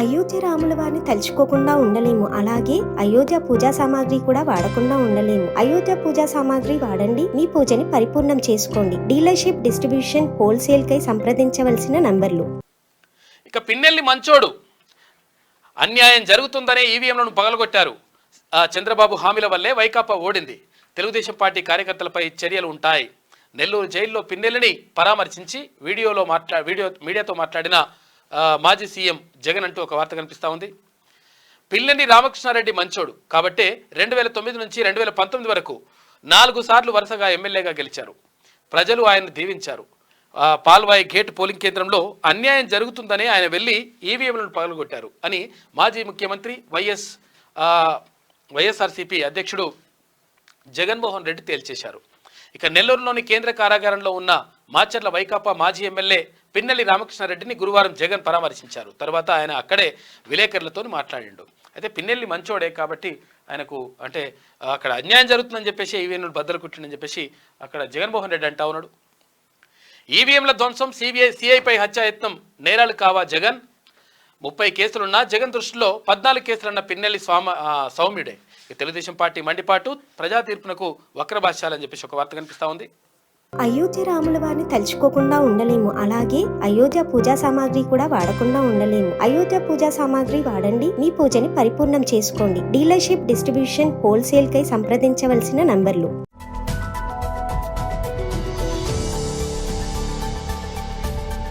అయోధ్య రాముల వారిని తలుచుకోకుండా ఉండలేము. అలాగే అయోధ్య పూజా సామాగ్రి కూడా వాడకుండా ఉండలేము. అయోధ్య పూజా సామాగ్రి వాడండి. మీ పూజని పరిపూర్ణం చేసుకోండి. డీలర్షిప్ డిస్ట్రిబ్యూషన్ హోల్సేల్ కై సంప్రదించవలసిన నంబర్లు. ఇక పిన్నెల్లి మంచోడు. అన్యాయం జరుగుతుందనే ఈవీఎంలను పగలగొట్టారు. చంద్రబాబు హామీల వల్లే వైకాపా ఓడింది. తెలుగుదేశం పార్టీ కార్యకర్తలపై చర్యలు ఉంటాయి. నెల్లూరు జైల్లో పిన్నెల్లిని పరామర్శించి వీడియోలో మాట్లా వీడియో మీడియాతో మాట్లాడిన మాజీ సీఎం జగన్ అంటూ ఒక వార్త కనిపిస్తూ ఉంది. పిల్లని రామకృష్ణారెడ్డి మంచోడు. కాబట్టే రెండు వేల తొమ్మిది నుంచి రెండు వేల పంతొమ్మిది వరకు నాలుగు సార్లు వరుసగా ఎమ్మెల్యేగా గెలిచారు. ప్రజలు ఆయన దీవించారు. పాల్వాయి గేట్ పోలింగ్ కేంద్రంలో అన్యాయం జరుగుతుందని ఆయన వెళ్ళి ఈవీఎంలను పగలగొట్టారు అని మాజీ ముఖ్యమంత్రి వైఎస్ వైఎస్ఆర్సీపీ అధ్యక్షుడు జగన్మోహన్ రెడ్డి తేల్చేశారు. ఇక నెల్లూరులోని కేంద్ర కారాగారంలో ఉన్న మాచర్ల వైకాపా మాజీ ఎమ్మెల్యే పిన్నెల్లి రామకృష్ణారెడ్డిని గురువారం జగన్ పరామర్శించారు. తర్వాత ఆయన అక్కడే విలేకరులతో మాట్లాడిండు. అయితే పిన్నెల్లి మంచోడే కాబట్టి ఆయనకు అంటే అక్కడ అన్యాయం జరుగుతుందని చెప్పేసి ఈవీఎంలు బద్దలు కుట్టిండని చెప్పేసి అక్కడ జగన్మోహన్ రెడ్డి అంటా ఉన్నాడు. ఈవీఎంల ధ్వంసం సిబిఐ సిఐపై హత్యాయత్నం నేరాలు కావా జగన్? ముప్పై కేసులున్నా జగన్ దృష్టిలో పద్నాలుగు కేసులున్న పిన్నెల్లి స్వామ సౌమ్యుడే. తెలుగుదేశం పార్టీ మండిపాటు ప్రజా తీర్పునకు వక్రభాష్యాలని చెప్పేసి ఒక వార్త కనిపిస్తూ ఉంది. అయోధ్య రాముల వారిని తలుచుకోకుండా ఉండలేము. అలాగే అయోధ్య పూజా సామాగ్రి కూడా వాడకుండా ఉండలేము. అయోధ్య పూజా సామాగ్రి వాడండి. మీ పూజని పరిపూర్ణం చేసుకోండి. డీలర్షిప్ డిస్ట్రిబ్యూషన్ హోల్సేల్ కై సంప్రదించవలసిన నంబర్లు.